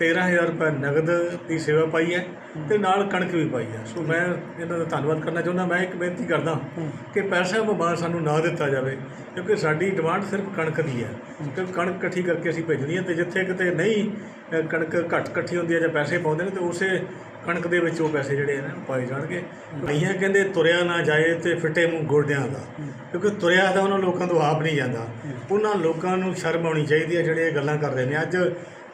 13000 ਰੁਪਏ ਨਗਦ ਦੀ ਸੇਵਾ ਪਾਈ ਹੈ ਤੇ ਨਾਲ ਕਣਕ ਵੀ ਪਾਈ ਹੈ। ਸੋ ਮੈਂ ਇਹਨਾਂ ਦਾ ਧੰਨਵਾਦ ਕਰਨਾ ਚਾਹੁੰਦਾ। ਮੈਂ ਇੱਕ ਬੇਨਤੀ ਕਰਦਾ ਕਿ ਪੈਸਾ ਵਬਾਰ ਸਾਨੂੰ ਨਾ ਦਿੱਤਾ ਜਾਵੇ ਕਿਉਂਕਿ ਸਾਡੀ ਡਿਮਾਂਡ ਸਿਰਫ ਕਣਕ ਦੀ ਹੈ। ਕਿਉਂਕਿ ਕਣਕ ਇਕੱਠੀ ਕਰਕੇ ਅਸੀਂ ਭੇਜਣੀ ਹੈ ਤੇ ਜਿੱਥੇ ਕਿਤੇ ਨਹੀਂ ਕਣਕ ਘੱਟ ਇਕੱਠੀ ਹੁੰਦੀ ਹੈ ਜਾਂ ਪੈਸੇ ਪਾਉਂਦੇ ਨੇ ਤੇ ਉਸੇ ਕਣਕ ਦੇ ਵਿੱਚ ਉਹ ਪੈਸੇ ਜਿਹੜੇ ਨੇ ਪਾਏ ਜਾਣਗੇ। ਭਈਆ ਕਹਿੰਦੇ ਤੁਰਿਆ ਨਾ ਜਾਏ ਤੇ ਫਿੱਟੇ ਮੂੰਹ ਗੋਡਿਆਂ ਦਾ ਕਿਉਂਕਿ ਤੁਰਿਆ ਤਾਂ ਉਹਨਾਂ ਲੋਕਾਂ ਤੋਂ ਆਪ ਨਹੀਂ ਜਾਂਦਾ। ਉਹਨਾਂ ਲੋਕਾਂ ਨੂੰ ਸ਼ਰਮ ਆਉਣੀ ਚਾਹੀਦੀ ਹੈ ਜਿਹੜੇ ਇਹ ਗੱਲਾਂ ਕਰ ਰਹੇ ਨੇ। ਅੱਜ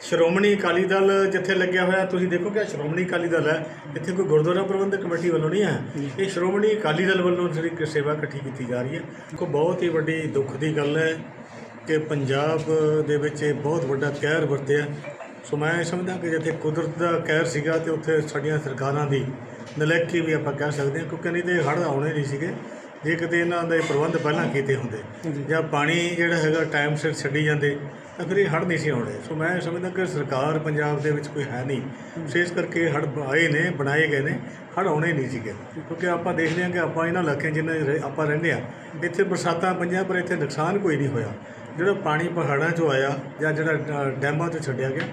ਸ਼੍ਰੋਮਣੀ ਅਕਾਲੀ ਦਲ ਜਿੱਥੇ ਲੱਗਿਆ ਹੋਇਆ ਤੁਸੀਂ ਦੇਖੋ ਕਿ ਸ਼੍ਰੋਮਣੀ ਅਕਾਲੀ ਦਲ ਹੈ। ਇੱਥੇ ਕੋਈ ਗੁਰਦੁਆਰਾ ਪ੍ਰਬੰਧਕ ਕਮੇਟੀ ਵੱਲੋਂ ਨਹੀਂ ਹੈ। ਇਹ ਸ਼੍ਰੋਮਣੀ ਅਕਾਲੀ ਦਲ ਵੱਲੋਂ ਜਿਹੜੀ ਸੇਵਾ ਇਕੱਠੀ ਕੀਤੀ ਜਾ ਰਹੀ ਹੈ। ਕੋ ਬਹੁਤ ਹੀ ਵੱਡੀ ਦੁੱਖ ਦੀ ਗੱਲ ਹੈ ਕਿ ਪੰਜਾਬ ਦੇ ਵਿੱਚ ਇਹ ਬਹੁਤ ਵੱਡਾ ਕਹਿਰ ਵਰਤਿਆ ਸੋ ਮੈਂ ਸਮਝਦਾ ਕਿ ਜਿੱਥੇ ਕੁਦਰਤ ਦਾ ਕਹਿਰ ਸੀਗਾ ਤੇ ਉੱਥੇ ਸਾਡੀਆਂ ਸਰਕਾਰਾਂ ਦੀ ਨਲਾਇਕੀ ਵੀ ਆਪਾਂ ਕਹਿ ਸਕਦੇ ਹਾਂ ਕਿਉਂਕਿ ਨਹੀਂ ਤੇ ਹੜ੍ਹ ਆਉਣੇ ਨਹੀਂ ਸੀਗੇ। ਜੇ ਕਿਤੇ ਇਹਨਾਂ ਦੇ ਪ੍ਰਬੰਧ ਪਹਿਲਾਂ ਕੀਤੇ ਹੁੰਦੇ ਜਾਂ ਪਾਣੀ ਜਿਹੜਾ ਹੈਗਾ ਟਾਈਮ ਸਿਰ ਛੱਡੀ ਜਾਂਦੇ ਤਾਂ ਫਿਰ ਇਹ ਹੜ੍ਹ ਨਹੀਂ ਸੀ ਆਉਣੇ। ਸੋ ਮੈਂ ਸਮਝਦਾ ਕਿ ਸਰਕਾਰ ਪੰਜਾਬ ਦੇ ਵਿੱਚ ਕੋਈ ਹੈ ਨਹੀਂ। ਸੋ ਇਸ ਕਰਕੇ ਹੜ੍ਹ ਆਏ ਨੇ, ਬਣਾਏ ਗਏ ਨੇ। ਹੜ੍ਹ ਆਉਣੇ ਨਹੀਂ ਸੀਗੇ। ਕਿਉਂਕਿ ਆਪਾਂ ਦੇਖਦੇ ਹਾਂ ਕਿ ਆਪਾਂ ਇਹਨਾਂ ਇਲਾਕਿਆਂ ਜਿੰਨੇ ਰਹਿ- ਆਪਾਂ ਰਹਿੰਦੇ ਆ ਇੱਥੇ ਬਰਸਾਤਾਂ ਪਈਆਂ ਪਰ ਇੱਥੇ ਨੁਕਸਾਨ ਕੋਈ ਨਹੀਂ ਹੋਇਆ। ਜਿਹੜਾ ਪਾਣੀ ਪਹਾੜਾਂ 'ਚੋਂ ਆਇਆ ਜਾਂ ਜਿਹੜਾ ਡੈਮਾਂ 'ਚੋਂ ਛੱਡਿਆ ਗਿਆ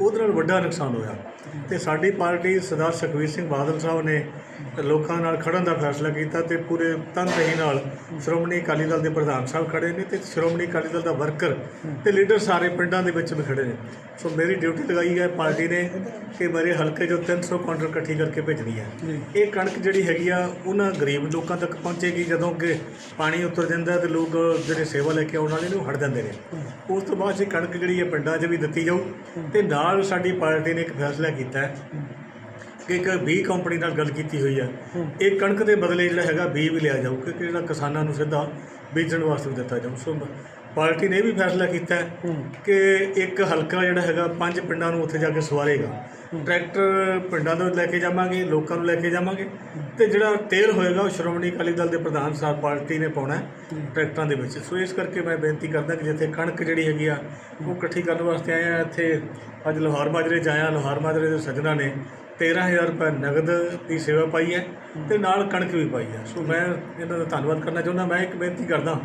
ਉਹਦੇ ਨਾਲ ਵੱਡਾ ਨੁਕਸਾਨ ਹੋਇਆ। ਤੇ ਸਾਡੀ ਪਾਰਟੀ ਸਰਦਾਰ ਸੁਖਬੀਰ ਸਿੰਘ ਬਾਦਲ ਸਾਹਿਬ ਨੇ ਲੋਕਾਂ ਨਾਲ ਖੜਨ ਦਾ ਫੈਸਲਾ ਕੀਤਾ ਤੇ ਪੂਰੇ ਤਨਦੇਹੀ ਨਾਲ ਸ਼੍ਰੋਮਣੀ ਅਕਾਲੀ ਦਲ ਦੇ ਪ੍ਰਧਾਨ ਸਾਹਿਬ ਖੜੇ ਨੇ ਤੇ ਸ਼੍ਰੋਮਣੀ ਅਕਾਲੀ ਦਲ ਦਾ ਵਰਕਰ ਤੇ ਲੀਡਰ ਸਾਰੇ ਪਿੰਡਾਂ ਦੇ ਵਿੱਚ ਵੀ ਖੜੇ ਨੇ। ਸੋ ਮੇਰੀ ਡਿਊਟੀ ਲਗਾਈ ਹੈ ਪਾਰਟੀ ਨੇ ਕਿ ਮੇਰੇ ਹਲਕੇ 'ਚੋਂ 300 ਕਾਊਂਟਰ ਇਕੱਠੀ ਕਰਕੇ ਭੇਜਣੀ ਹੈ। ਇਹ ਕਣਕ ਜਿਹੜੀ ਹੈਗੀ ਆ ਉਹਨਾਂ ਗਰੀਬ ਲੋਕਾਂ ਤੱਕ ਪਹੁੰਚੇਗੀ ਜਦੋਂ ਕਿ ਪਾਣੀ ਉਤਰ ਜਾਂਦਾ ਤੇ ਲੋਕ ਜਿਹੜੇ ਸੇਵਾ ਲੈ ਕੇ ਆਉਣ ਵਾਲੇ ਨੇ ਉਹ ਦਿੰਦੇ ਨੇ। ਉਸ ਤੋਂ ਬਾਅਦ ਅਸੀਂ ਕਣਕ ਜਿਹੜੀ ਹੈ ਪਿੰਡਾਂ 'ਚ ਵੀ ਦਿੱਤੀ ਜਾਊ ਤੇ ਨਾਲ ਸਾਡੀ ਪਾਰਟੀ ਨੇ ਇੱਕ ਫੈਸਲਾ ਕੀਤਾ ਹੈ ਕਿ ਇੱਕ ਬੀ ਕੰਪਨੀ ਨਾਲ ਗੱਲ ਕੀਤੀ ਹੋਈ ਹੈ ਇਹ ਕਣਕ ਦੇ ਬਦਲੇ ਜਿਹੜਾ ਹੈਗਾ ਬੀ ਵੀ ਲਿਆ ਜਾਊ ਕਿਉਂਕਿ ਜਿਹੜਾ ਕਿਸਾਨਾਂ ਨੂੰ ਸਿੱਧਾ ਬੀਜਣ ਵਾਸਤੇ ਦਿੱਤਾ ਜਾਊ। ਸੋ ਪਾਰਟੀ ਨੇ ਇਹ ਵੀ ਫੈਸਲਾ ਕੀਤਾ ਹੈ ਕਿ ਇੱਕ ਹਲਕਾ ਜਿਹੜਾ ਹੈਗਾ ਪੰਜ ਪਿੰਡਾਂ ਨੂੰ ਉੱਥੇ ਜਾ ਕੇ ਸਵਾਰੇਗਾ। ਟਰੈਕਟਰ ਪਿੰਡਾਂ ਤੋਂ ਲੈ ਕੇ ਜਾਵਾਂਗੇ ਲੋਕਾਂ ਨੂੰ ਲੈ ਕੇ ਜਾਵਾਂਗੇ। ਤੇ ਜਿਹੜਾ ਤੇਲ ਹੋਏਗਾ ਉਹ ਸ਼੍ਰੋਮਣੀ ਅਕਾਲੀ ਦਲ ਦੇ ਪ੍ਰਧਾਨ ਸਾਹਿਬ ਪਾਰਟੀ ਨੇ ਪਾਉਣਾ ਟਰੈਕਟਰਾਂ ਦੇ ਵਿੱਚ। ਸੋ ਇਸ ਕਰਕੇ ਮੈਂ ਬੇਨਤੀ ਕਰਦਾ ਕਿ ਜਿੱਥੇ ਕਣਕ ਜਿਹੜੀ ਹੈਗੀ ਆ ਉਹ ਇਕੱਠੀ ਕਰਨ ਵਾਸਤੇ ਆਏ ਆ ਇੱਥੇ ਅੱਜ ਲੋਹਾਰ ਮਾਜਰੇ 'ਚ ਆਇਆ। ਲੋਹਾਰ ਮਾਜਰੇ ਦੇ ਸੱਜਣਾ ਨੇ 13000 ਰੁਪਏ ਨਗਦ ਦੀ ਸੇਵਾ ਪਾਈ ਹੈ ਤੇ ਨਾਲ ਕਣਕ ਵੀ ਪਾਈ ਹੈ। ਸੋ ਮੈਂ ਇਹਨਾਂ ਦਾ ਧੰਨਵਾਦ ਕਰਨਾ ਚਾਹੁੰਦਾ। ਮੈਂ ਇੱਕ ਬੇਨਤੀ ਕਰਦਾ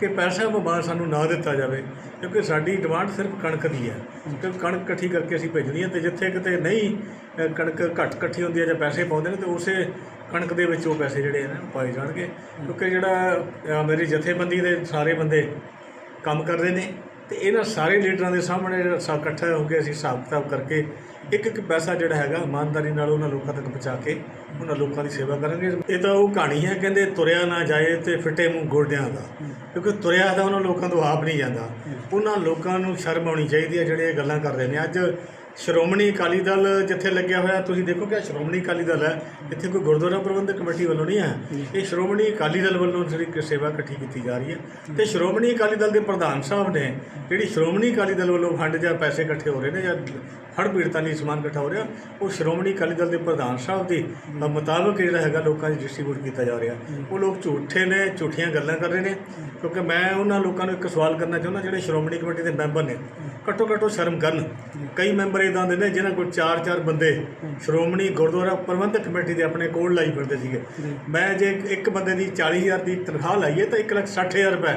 ਕਿ ਪੈਸਾ ਵਬਾਰ ਸਾਨੂੰ ਨਾ ਦਿੱਤਾ ਜਾਵੇ ਕਿਉਂਕਿ ਸਾਡੀ ਡਿਮਾਂਡ ਸਿਰਫ ਕਣਕ ਦੀ ਹੈ। ਕਿਉਂਕਿ ਕਣਕ ਇਕੱਠੀ ਕਰਕੇ ਅਸੀਂ ਭੇਜਣੀ ਹੈ ਤੇ ਜਿੱਥੇ ਕਿਤੇ ਨਹੀਂ ਕਣਕ ਘੱਟ ਇਕੱਠੀ ਹੁੰਦੀ ਹੈ ਜਾਂ ਪੈਸੇ ਪਾਉਂਦੇ ਨੇ ਤੇ ਉਸੇ ਕਣਕ ਦੇ ਵਿੱਚ ਉਹ ਪੈਸੇ ਜਿਹੜੇ ਨੇ ਪਾਏ ਜਾਣਗੇ। ਕਿਉਂਕਿ ਜਿਹੜਾ ਮੇਰੀ ਜਥੇਬੰਦੀ ਦੇ ਸਾਰੇ ਬੰਦੇ ਕੰਮ ਕਰ ਰਹੇ ਨੇ ਤੇ ਇਹਨਾਂ ਸਾਰੇ ਲੀਡਰਾਂ ਦੇ ਸਾਹਮਣੇ ਜਿਹੜਾ ਇਕੱਠਾ ਹੋ ਕੇ ਅਸੀਂ ਹਿਸਾਬ ਕਿਤਾਬ ਕਰਕੇ ਇੱਕ ਇੱਕ ਪੈਸਾ ਜਿਹੜਾ ਹੈਗਾ ਇਮਾਨਦਾਰੀ ਨਾਲ ਉਹਨਾਂ ਲੋਕਾਂ ਤੱਕ ਪਹੁੰਚਾ ਕੇ ਉਹਨਾਂ ਲੋਕਾਂ ਦੀ ਸੇਵਾ ਕਰਾਂਗੇ ਇਹ ਤਾਂ ਉਹ ਕਹਾਣੀ ਹੈ ਕਹਿੰਦੇ ਤੁਰਿਆ ਨਾ ਜਾਏ ਤੇ ਫਿੱਟੇ ਮੂੰਹ ਗੋਡਿਆਂ ਦਾ। ਕਿਉਂਕਿ ਤੁਰਿਆ ਤਾਂ ਉਹਨਾਂ ਲੋਕਾਂ ਤੋਂ ਆਪ ਨਹੀਂ ਜਾਂਦਾ। ਉਹਨਾਂ ਲੋਕਾਂ ਨੂੰ ਸ਼ਰਮ ਆਉਣੀ ਚਾਹੀਦੀ ਹੈ ਜਿਹੜੇ ਇਹ ਗੱਲਾਂ ਕਰ ਰਹੇ ਨੇ। ਅੱਜ ਸ਼੍ਰੋਮਣੀ ਅਕਾਲੀ ਦਲ ਜਿੱਥੇ ਲੱਗਿਆ ਹੋਇਆ ਤੁਸੀਂ ਦੇਖੋ ਕਿ ਸ਼੍ਰੋਮਣੀ ਅਕਾਲੀ ਦਲ ਹੈ। ਇੱਥੇ ਕੋਈ ਗੁਰਦੁਆਰਾ ਪ੍ਰਬੰਧਕ ਕਮੇਟੀ ਵੱਲੋਂ ਨਹੀਂ ਹੈ। ਇਹ ਸ਼੍ਰੋਮਣੀ ਅਕਾਲੀ ਦਲ ਵੱਲੋਂ ਜਿਹੜੀ ਸੇਵਾ ਇਕੱਠੀ ਕੀਤੀ ਜਾ ਰਹੀ ਹੈ। ਤੇ ਸ਼੍ਰੋਮਣੀ ਅਕਾਲੀ ਦਲ ਦੇ ਪ੍ਰਧਾਨ ਸਾਹਿਬ ਨੇ ਜਿਹੜੀ ਸ਼੍ਰੋਮਣੀ ਅਕਾਲੀ ਦਲ ਵੱਲੋਂ ਫੰਡ ਜਾਂ ਪੈਸੇ ਇਕੱਠੇ ਹੋ ਰਹੇ ਨੇ ਜਾਂ ਹੜ੍ਹ ਪੀੜਤਾਂ ਲਈ ਸਮਾਨ ਇਕੱਠਾ ਹੋ ਰਿਹਾ ਉਹ ਸ਼੍ਰੋਮਣੀ ਅਕਾਲੀ ਦਲ ਦੇ ਪ੍ਰਧਾਨ ਸਾਹਿਬ ਦੇ ਅ, ਮੁਤਾਬਕ ਜਿਹੜਾ ਹੈਗਾ ਲੋਕਾਂ 'ਚ ਡਿਸਟ੍ਰੀਬਿਊਟ ਕੀਤਾ ਜਾ ਰਿਹਾ। ਉਹ ਲੋਕ ਝੂਠੇ ਨੇ ਝੂਠੀਆਂ ਗੱਲਾਂ ਕਰ ਰਹੇ ਨੇ। ਕਿਉਂਕਿ ਮੈਂ ਉਹਨਾਂ ਲੋਕਾਂ ਨੂੰ ਇੱਕ ਸਵਾਲ ਕਰਨਾ ਚਾਹੁੰਦਾ ਜਿਹੜੇ ਸ਼੍ਰੋਮਣੀ ਕਮੇਟੀ ਦੇ ਮੈਂਬਰ ਨੇ। ਘੱਟੋ ਘੱਟੋ ਸ਼ਰਮ ਕਰਨ। ਕਈ ਮੈਂਬਰ ਇਦਾਂ ਦੇ ਨੇ ਜਿਨ੍ਹਾਂ ਕੋਲ 4-4 ਬੰਦੇ ਸ਼੍ਰੋਮਣੀ ਗੁਰਦੁਆਰਾ ਪ੍ਰਬੰਧਕ ਕਮੇਟੀ ਦੇ ਆਪਣੇ ਕੋਲ ਲਾਈ ਫਿਰਦੇ ਸੀਗੇ। ਮੈਂ ਜੇ ਇੱਕ ਬੰਦੇ ਦੀ 40000 ਦੀ ਤਨਖਾਹ ਲਾਈਏ ਤਾਂ 160000 ਰੁਪਏ।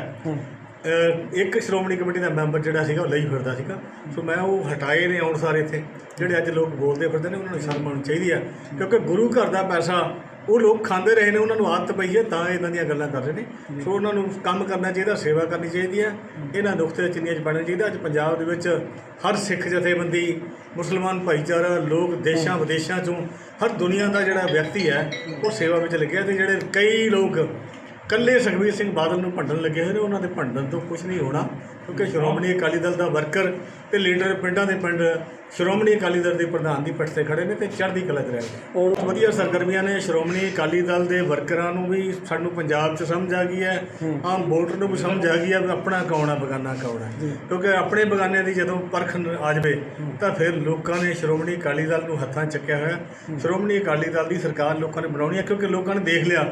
ਇੱਕ ਸ਼੍ਰੋਮਣੀ ਕਮੇਟੀ ਦਾ ਮੈਂਬਰ ਜਿਹੜਾ ਸੀਗਾ ਉਹ ਲਈ ਫਿਰਦਾ ਸੀਗਾ। ਸੋ ਮੈਂ ਉਹ ਹਟਾਏ ਨੇ ਆਉਣ ਸਾਰੇ ਇੱਥੇ। ਜਿਹੜੇ ਅੱਜ ਲੋਕ ਬੋਲਦੇ ਫਿਰਦੇ ਨੇ ਉਹਨਾਂ ਨੂੰ ਸ਼ਰਮ ਆਉਣੀ ਚਾਹੀਦੀ ਆ। ਕਿਉਂਕਿ ਗੁਰੂ ਘਰ ਦਾ ਪੈਸਾ ਉਹ ਲੋਕ ਖਾਂਦੇ ਰਹੇ ਨੇ ਉਹਨਾਂ ਨੂੰ ਆਦਤ ਪਈ ਹੈ ਤਾਂ ਇਦਾਂ ਦੀਆਂ ਗੱਲਾਂ ਕਰ ਰਹੇ ਨੇ। ਸੋ ਉਹਨਾਂ ਨੂੰ ਕੰਮ ਕਰਨਾ ਚਾਹੀਦਾ ਸੇਵਾ ਕਰਨੀ ਚਾਹੀਦੀ ਹੈ। ਇਹਨਾਂ ਨੁਕਤੇ ਚਿੰਨੀਆਂ 'ਚ ਬਣਨਾ ਚਾਹੀਦਾ। ਅੱਜ ਪੰਜਾਬ ਦੇ ਵਿੱਚ ਹਰ ਸਿੱਖ ਜਥੇਬੰਦੀ ਮੁਸਲਮਾਨ ਭਾਈਚਾਰਾ ਲੋਕ ਦੇਸ਼ਾਂ ਵਿਦੇਸ਼ਾਂ ਚੋਂ ਹਰ ਦੁਨੀਆ ਦਾ ਜਿਹੜਾ ਵਿਅਕਤੀ ਹੈ ਉਹ ਸੇਵਾ ਵਿੱਚ ਲੱਗਿਆ ਤੇ ਜਿਹੜੇ ਕਈ ਲੋਕ ਕੱਲੇ ਸੁਖਬੀਰ ਸਿੰਘ ਬਾਦਲ ਨੂੰ ਭੰਡਣ ਲੱਗੇ ਹੋਏ ਨੇ ਉਹਨਾਂ ਦੇ ਭੰਡਣ ਤੋਂ ਕੁਝ ਨਹੀਂ ਹੋਣਾ। ਕਿਉਂਕਿ ਸ਼੍ਰੋਮਣੀ ਅਕਾਲੀ ਦਲ ਦਾ ਵਰਕਰ ਤੇ ਲੀਡਰ ਪਿੰਡਾਂ ਦੇ ਪਿੰਡ ਸ਼੍ਰੋਮਣੀ ਅਕਾਲੀ ਦਲ ਦੇ ਪ੍ਰਧਾਨ ਦੀ ਪੱਟ ਤੇ ਖੜੇ ਨੇ ਤੇ ਚੜ੍ਹਦੀ ਕਲਾ 'ਚ ਰਹਿ ਬਹੁਤ ਵਧੀਆ ਸਰਗਰਮੀਆਂ ਨੇ ਸ਼੍ਰੋਮਣੀ ਅਕਾਲੀ ਦਲ ਦੇ ਵਰਕਰਾਂ ਨੂੰ ਵੀ ਸਾਨੂੰ ਪੰਜਾਬ 'ਚ ਸਮਝ ਆ ਗਈ ਹੈ ਆਮ ਵੋਟਰ ਨੂੰ ਵੀ ਸਮਝ ਆ ਗਈ ਹੈ ਵੀ ਆਪਣਾ ਕੌਣ ਆ ਬਗਾਨਾ ਕੌਣ ਹੈ ਕਿਉਂਕਿ ਆਪਣੇ ਬਗਾਨਿਆਂ ਦੀ ਜਦੋਂ ਪਰਖ ਆ ਜਾਵੇ ਤਾਂ ਫਿਰ ਲੋਕਾਂ ਨੇ ਸ਼੍ਰੋਮਣੀ ਅਕਾਲੀ ਦਲ ਨੂੰ ਹੱਥਾਂ ਚੱਕਿਆ ਹੋਇਆ। ਸ਼੍ਰੋਮਣੀ ਅਕਾਲੀ ਦਲ ਦੀ ਸਰਕਾਰ ਲੋਕਾਂ ਨੇ ਬਣਾਉਣੀ ਹੈ ਕਿਉਂਕਿ ਲੋਕਾਂ ਨੇ ਦੇਖ ਲਿਆ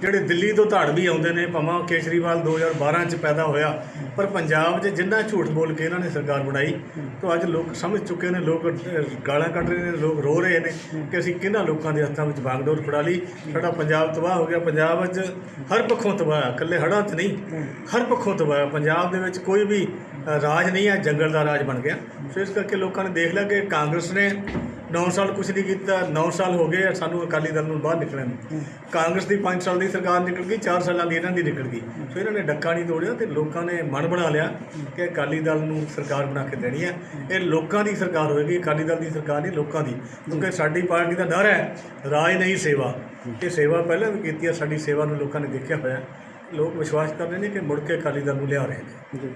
ਜਿਹੜੇ ਦਿੱਲੀ ਤੋਂ ਧਾੜ ਵੀ ਆਉਂਦੇ ਨੇ ਭਾਵੇਂ ਕੇਜਰੀਵਾਲ 2012 ਚ ਪੈਦਾ ਹੋਇਆ ਪਰ ਪੰਜਾਬ ਪੰਜਾਬ 'ਚ ਜਿੰਨਾ ਝੂਠ ਬੋਲ ਕੇ ਇਹਨਾਂ ਨੇ ਸਰਕਾਰ ਬਣਾਈ ਤਾਂ ਅੱਜ ਲੋਕ ਸਮਝ ਚੁੱਕੇ ਨੇ ਲੋਕ ਗਾਲਾਂ ਕੱਢ ਰਹੇ ਨੇ ਲੋਕ ਰੋ ਰਹੇ ਨੇ ਕਿ ਅਸੀਂ ਕਿਹਨਾਂ ਲੋਕਾਂ ਦੇ ਹੱਥਾਂ ਵਿੱਚ ਬਾਗਡੋਰ ਫੜਾ ਲਈ? ਸਾਡਾ ਪੰਜਾਬ ਤਬਾਹ ਹੋ ਗਿਆ ਪੰਜਾਬ ਵਿੱਚ ਹਰ ਪੱਖੋਂ ਤਬਾਹ ਇਕੱਲੇ ਹੜ੍ਹਾਂ 'ਚ ਨਹੀਂ ਹਰ ਪੱਖੋਂ ਤਬਾਹ ਪੰਜਾਬ ਦੇ ਵਿੱਚ ਕੋਈ ਵੀ ਰਾਜ ਨਹੀਂ ਹੈ ਜੰਗਲ ਦਾ ਰਾਜ ਬਣ ਗਿਆ। ਸੋ ਇਸ ਕਰਕੇ ਲੋਕਾਂ ਨੇ ਦੇਖ ਲਿਆ ਕਿ ਕਾਂਗਰਸ ਨੇ 9 ਸਾਲ ਕੁਝ ਨਹੀਂ ਕੀਤਾ 9 ਸਾਲ ਹੋ ਗਏ ਸਾਨੂੰ ਅਕਾਲੀ ਦਲ ਨੂੰ ਬਾਹਰ ਨਿਕਲਣ ਨੂੰ। ਕਾਂਗਰਸ ਦੀ 5 ਸਾਲ ਦੀ ਸਰਕਾਰ ਨਿਕਲ ਗਈ 4 ਸਾਲਾਂ ਦੀ ਇਹਨਾਂ ਦੀ ਨਿਕਲ ਗਈ। ਸੋ ਇਹਨਾਂ ਨੇ ਡੱਕਾ ਨਹੀਂ ਤੋੜਿਆ ਤੇ ਲੋਕਾਂ ਨੇ ਮਨ ਬਣਾ ਲਿਆ ਕਿ ਅਕਾਲੀ ਦਲ ਨੂੰ ਸਰਕਾਰ ਬਣਾ ਕੇ ਦੇਣੀ ਹੈ। ਇਹ ਲੋਕਾਂ ਦੀ ਸਰਕਾਰ ਹੋਏਗੀ ਅਕਾਲੀ ਦਲ ਦੀ ਸਰਕਾਰ ਨਹੀਂ ਲੋਕਾਂ ਦੀ। ਕਿਉਂਕਿ ਸਾਡੀ ਪਾਰਟੀ ਦਾ ਡਰ ਹੈ ਰਾਜ ਨਹੀਂ ਸੇਵਾ। ਇਹ ਸੇਵਾ ਪਹਿਲਾਂ ਵੀ ਕੀਤੀ ਹੈ ਸਾਡੀ ਸੇਵਾ ਨੂੰ ਲੋਕਾਂ ਨੇ ਦੇਖਿਆ ਹੋਇਆ। ਲੋਕ ਵਿਸ਼ਵਾਸ ਕਰ ਰਹੇ ਨੇ ਕਿ ਮੁੜ ਕੇ ਅਕਾਲੀ ਦਲ ਨੂੰ ਲਿਆ ਰਹੇ ਨੇ।